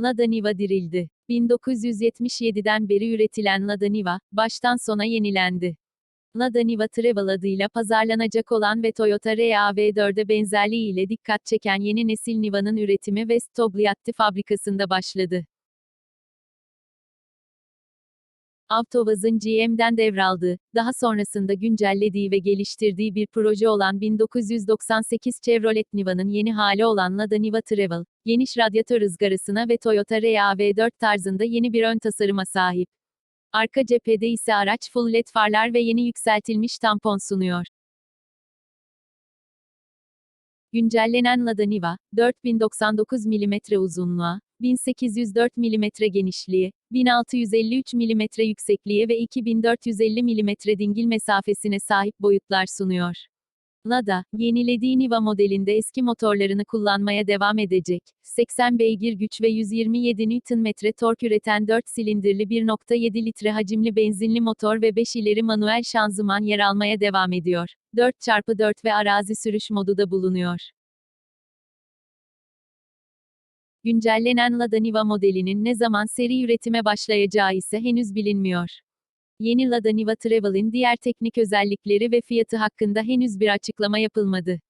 Lada Niva dirildi. 1977'den beri üretilen Lada Niva, baştan sona yenilendi. Lada Niva Travel adıyla pazarlanacak olan ve Toyota RAV4'e benzerliği ile dikkat çeken yeni nesil Niva'nın üretimi West Togliatti fabrikasında başladı. Avtovaz'ın GM'den devraldığı, daha sonrasında güncellediği ve geliştirdiği bir proje olan 1998 Chevrolet Niva'nın yeni hali olan Lada Niva Travel, geniş radyatör ızgarasına ve Toyota RAV4 tarzında yeni bir ön tasarıma sahip. Arka cephede ise araç full led farlar ve yeni yükseltilmiş tampon sunuyor. Güncellenen Lada Niva, 4099 mm uzunluğa, 1804 mm genişliğe, 1653 mm yüksekliğe ve 2450 mm dingil mesafesine sahip boyutlar sunuyor. Lada, yenilediği Niva modelinde eski motorlarını kullanmaya devam edecek. 80 beygir güç ve 127 Nm tork üreten 4 silindirli 1.7 litre hacimli benzinli motor ve 5 ileri manuel şanzıman yer almaya devam ediyor. 4x4 ve arazi sürüş modu da bulunuyor. Güncellenen Lada Niva modelinin ne zaman seri üretime başlayacağı ise henüz bilinmiyor. Yeni Lada Niva Travel'in diğer teknik özellikleri ve fiyatı hakkında henüz bir açıklama yapılmadı.